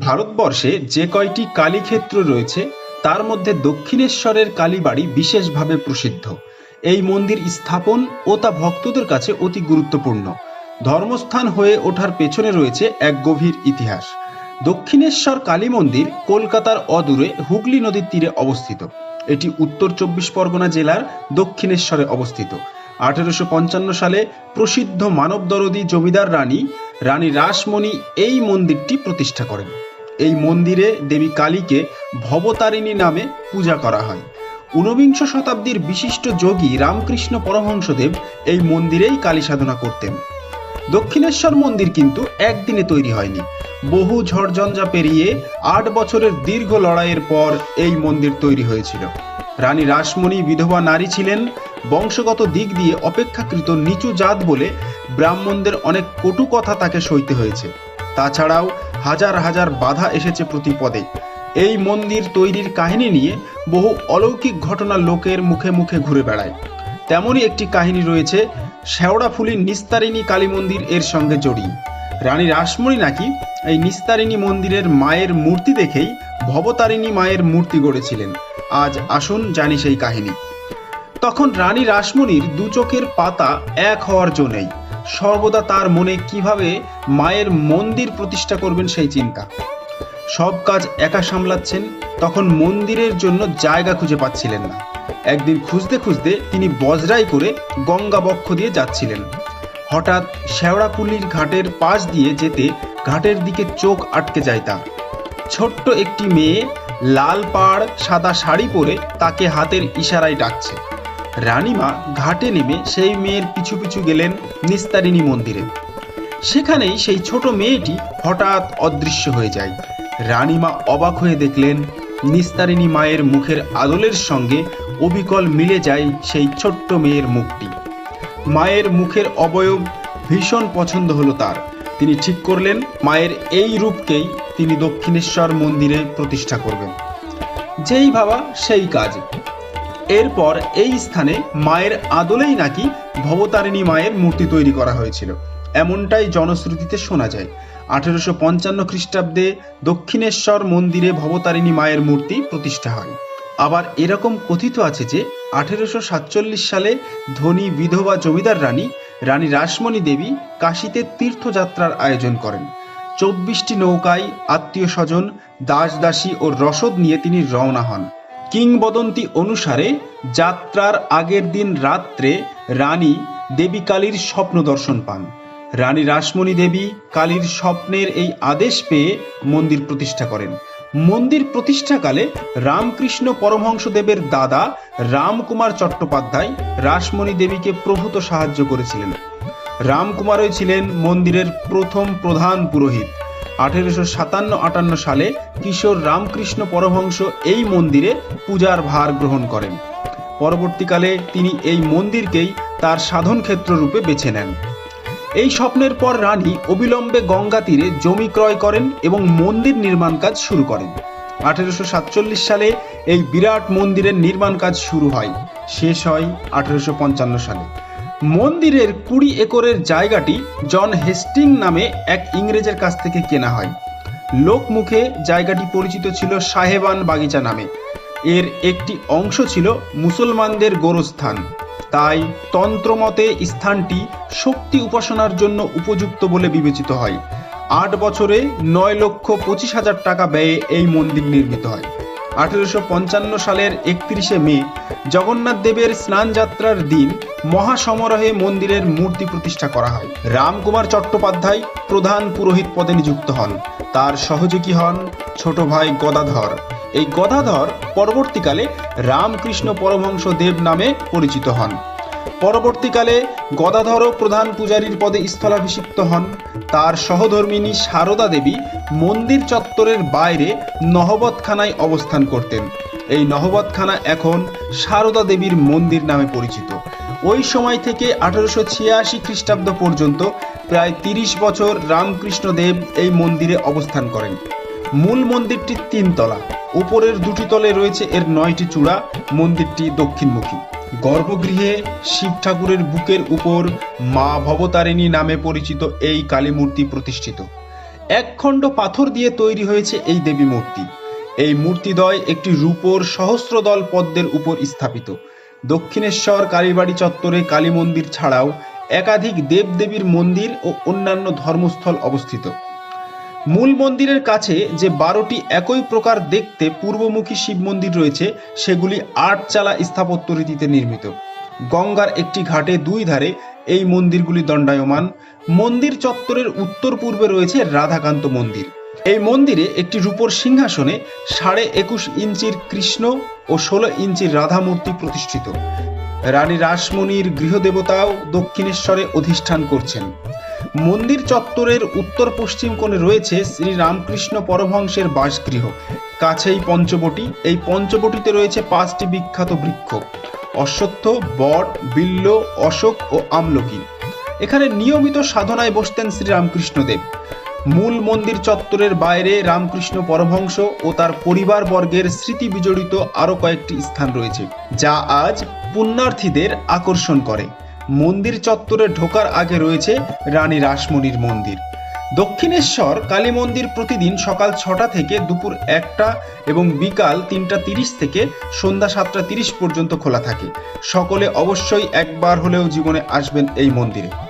ভারতবর্ষে যে কয়টি কালীক্ষেত্র রয়েছে, তার মধ্যে দক্ষিণেশ্বরের কালীবাড়ি বিশেষভাবে প্রসিদ্ধ। এই মন্দির স্থাপন ও তা ভক্তদের কাছে অতি গুরুত্বপূর্ণ। ধর্মস্থান হয়ে ওঠার পেছনে রয়েছে এক গভীর ইতিহাস। দক্ষিণেশ্বর কালী মন্দির কলকাতার অদূরে হুগলি নদীর তীরে অবস্থিত। এটি উত্তর চব্বিশ পরগনা জেলার দক্ষিণেশ্বরে অবস্থিত। আঠেরোশো পঞ্চান্ন সালে প্রসিদ্ধ মানবদরদী জমিদার রানী রানী রাসমণি এই মন্দিরটি প্রতিষ্ঠা করেন। এই মন্দিরে দেবী কালীকে ভবতারিণী নামে পূজা করা হয়। ঊনবিংশ শতাব্দীর বিশিষ্ট যোগী রামকৃষ্ণ পরমহংসদেব এই মন্দিরেই কালী সাধনা করতেন। দক্ষিণেশ্বর মন্দির কিন্তু একদিনে তৈরি হয়নি। বহু ঝড়ঝঞ্ঝা পেরিয়ে আট বছরের দীর্ঘ লড়াইয়ের পর এই মন্দির তৈরি হয়েছিল। রানী রাসমণি বিধবা নারী ছিলেন, বংশগত দিক দিয়ে অপেক্ষাকৃত নিচু জাত বলে ব্রাহ্মণদের অনেক কটু কথা তাকে সইতে হয়েছে। তাছাড়াও হাজার হাজার বাধা এসেছে প্রতি পদে। এই মন্দির তৈরির কাহিনী নিয়ে বহু অলৌকিক ঘটনা লোকের মুখে মুখে ঘুরে বেড়ায়। তেমনই একটি কাহিনী রয়েছে শেওড়াফুলি নিস্তারিণী কালী মন্দির এর সঙ্গে জড়িয়ে। রানী রাসমণি নাকি এই নিস্তারিণী মন্দিরের মায়ের মূর্তি দেখেই ভবতারিণী মায়ের মূর্তি গড়েছিলেন। আজ আসুন জানি সেই কাহিনী। তখন রানী রাসমণির দু চোখের পাতা এক হওয়ার জো নেই। সর্বদা তার মনে কীভাবে মায়ের মন্দির প্রতিষ্ঠা করবেন সেই চিন্তা। সব কাজ একা সামলাচ্ছেন, তখন মন্দিরের জন্য জায়গা খুঁজে পাচ্ছিলেন না। একদিন খুঁজতে খুঁজতে তিনি বজরাই করে গঙ্গা বক্ষ দিয়ে যাচ্ছিলেন। হঠাৎ শেওড়াপুলির ঘাটের পাশ দিয়ে যেতে ঘাটের দিকে চোখ আটকে যায় তার। ছোট্ট একটি মেয়ে লাল পাড়, সাদা শাড়ি পরে তাকে হাতের ইশারায় ডাকছে। রানীমা ঘাটে নেমে সেই মেয়ের পিছু পিছু গেলেন নিস্তারিণী মন্দিরে। সেখানেই সেই ছোট মেয়েটি হঠাৎ অদৃশ্য হয়ে যায়। রানীমা অবাক হয়ে দেখলেন নিস্তারিণী মায়ের মুখের আদলের সঙ্গে অবিকল মিলে যায় সেই ছোট্ট মেয়ের মুখটি। মায়ের মুখের অবয়ব ভীষণ পছন্দ হলো তার। তিনি ঠিক করলেন মায়ের এই রূপকেই তিনি দক্ষিণেশ্বর মন্দিরে প্রতিষ্ঠা করবেন। যেই ভাবা সেই কাজ। এরপর এই স্থানে মায়ের আদলেই নাকি ভবতারিণী মায়ের মূর্তি তৈরি করা হয়েছিল। এমনটাই জনশ্রুতিতে শোনা যায়। আঠেরোশো পঞ্চান্ন খ্রিস্টাব্দে দক্ষিণেশ্বর মন্দিরে ভবতারিণী মায়ের মূর্তি প্রতিষ্ঠা হয়। আবার এরকম কথিত আছে যে, আঠেরোশো সাতচল্লিশ সালে ধনী বিধবা জমিদার রানী রানী রাসমণি দেবী কাশীতে তীর্থযাত্রার আয়োজন করেন। চব্বিশটি নৌকায় আত্মীয় স্বজন, দাস দাসী ও রসদ নিয়ে তিনি রওনা হন। কিংবদন্তি অনুসারে যাত্রার আগের দিন রাত্রে রানী দেবী কালীর স্বপ্ন দর্শন পান। রানী রাসমণি দেবী কালীর স্বপ্নের এই আদেশ পেয়ে মন্দির প্রতিষ্ঠা করেন। মন্দির প্রতিষ্ঠাকালে রামকৃষ্ণ পরমহংসদেবের দাদা রামকুমার চট্টোপাধ্যায় রাসমণি দেবীকে প্রভূত সাহায্য করেছিলেন। রামকুমারই ছিলেন মন্দিরের প্রথম প্রধান পুরোহিত। আঠেরোশো সাতান্ন আটান্ন সালে কিশোর রামকৃষ্ণ পরহংস এই মন্দিরে পূজার ভার গ্রহণ করেন। পরবর্তীকালে তিনি এই মন্দিরকেই তার সাধন ক্ষেত্র রূপে বেছে নেন। এই স্বপ্নের পর রানী অবিলম্বে গঙ্গা তীরে জমি ক্রয় করেন এবং মন্দির নির্মাণ কাজ শুরু করেন। আঠেরোশো সাতচল্লিশ সালে এই বিরাট মন্দিরের নির্মাণ কাজ শুরু হয়। শেষ হয় আঠেরোশো পঞ্চান্ন সালে। মন্দিরের কুড়ি একরের জায়গাটি জন হেস্টিং নামে এক ইংরেজের কাছ থেকে কেনা হয়। লোকমুখে জায়গাটি পরিচিত ছিল সাহেবান বাগিচা নামে। এর একটি অংশ ছিল মুসলমানদের গোরস্থান। তাই তন্ত্রমতে স্থানটি শক্তি উপাসনার জন্য উপযুক্ত বলে বিবেচিত হয়। আট বছরে নয় লক্ষ পঁচিশ হাজার টাকা ব্যয়ে এই মন্দির নির্মিত হয়। আঠেরোশো পঞ্চান্ন সালের একত্রিশে মে জগন্নাথ দেবের স্নান যাত্রার দিন মহাসমারোহে মন্দিরের মূর্তি প্রতিষ্ঠা করা হয়। রামকুমার চট্টোপাধ্যায় প্রধান পুরোহিত পদে নিযুক্ত হন। তার সহযোগী হন ছোট ভাই গদাধর। এই গদাধর পরবর্তীকালে রামকৃষ্ণ পরমহংস দেব নামে পরিচিত হন। পরবর্তীকালে গদাধরও প্রধান পূজারীর পদে স্থলাভিষিক্ত হন। তার সহধর্মিনী সারদা দেবী মন্দির চত্বরের বাইরে নহবতখানায় অবস্থান করতেন। এই নহবতখানা এখন সারদা দেবীর মন্দির নামে পরিচিত। ওই সময় থেকে আঠারোশো ছিয়াশি খ্রিস্টাব্দ পর্যন্ত প্রায় তিরিশ বছর রামকৃষ্ণ দেব এই মন্দিরে অবস্থান করেন। মূল মন্দিরটি তিনতলা। উপরের দুটি তলে রয়েছে এর নয়টি চূড়া, মন্দিরটি দক্ষিণমুখী। গর্ভগৃহে শিব ঠাকুরের বুকের উপর মা ভবতারিণী নামে পরিচিত এই কালী মূর্তি প্রতিষ্ঠিত। একখণ্ড পাথর দিয়ে তৈরি হয়েছে এই দেবী মূর্তি। এই মূর্তিদ্বয় একটি রূপোর সহস্রদল পদ্মের উপর স্থাপিত। দক্ষিণেশ্বর কালীবাড়ি চত্বরে কালী মন্দির ছাড়াও একাধিক দেবদেবীর মন্দির ও অন্যান্য ধর্মস্থল অবস্থিত। মূল মন্দিরের কাছে যে বারোটি একই প্রকার দেখতে পূর্বমুখী শিব মন্দির রয়েছে, সেগুলি আটচালা স্থাপত্য রীতিতে নির্মিত। গঙ্গার একটি ঘাটে দুই ধারে এই মন্দিরগুলি দণ্ডায়মান। মন্দির চত্বরের উত্তর পূর্বে রয়েছে রাধাকান্ত মন্দির। এই মন্দিরে একটি রূপোর সিংহাসনে সাড়ে একুশ ইঞ্চির কৃষ্ণ ও ষোলো ইঞ্চির রাধা মূর্তি প্রতিষ্ঠিত। রানী রাসমণির গৃহদেবতাও দক্ষিণেশ্বরে অধিষ্ঠান করছেন। মন্দির চত্বরের উত্তর পশ্চিম কোণে রয়েছে শ্রী রামকৃষ্ণ পরমহংসের বাসগৃহ। কাছেই পঞ্চবটি। এই পঞ্চবটিতে রয়েছে পাঁচটি বিখ্যাত বৃক্ষ। অশ্বত্থ, বট, বিল্ল, অশোক ও আমলকি। এখানে নিয়মিত সাধনায় বসতেন শ্রী রামকৃষ্ণদেব। মূল মন্দির চত্বরের বাইরে রামকৃষ্ণ পরমহংস ও তার পরিবার বর্গের স্মৃতি বিজড়িত আরও কয়েকটি স্থান রয়েছে, যা আজ পুণ্যার্থীদের আকর্ষণ করে। মন্দির চত্বরে ঢোকার আগে রয়েছে রানী রাসমণির মন্দির। দক্ষিণেশ্বর কালী মন্দির প্রতিদিন সকাল ছটা থেকে দুপুর একটা এবং বিকাল তিনটা তিরিশ থেকে সন্ধ্যা সাতটা তিরিশ পর্যন্ত খোলা থাকে। সকলে অবশ্যই একবার হলেও জীবনে আসবেন এই মন্দিরে।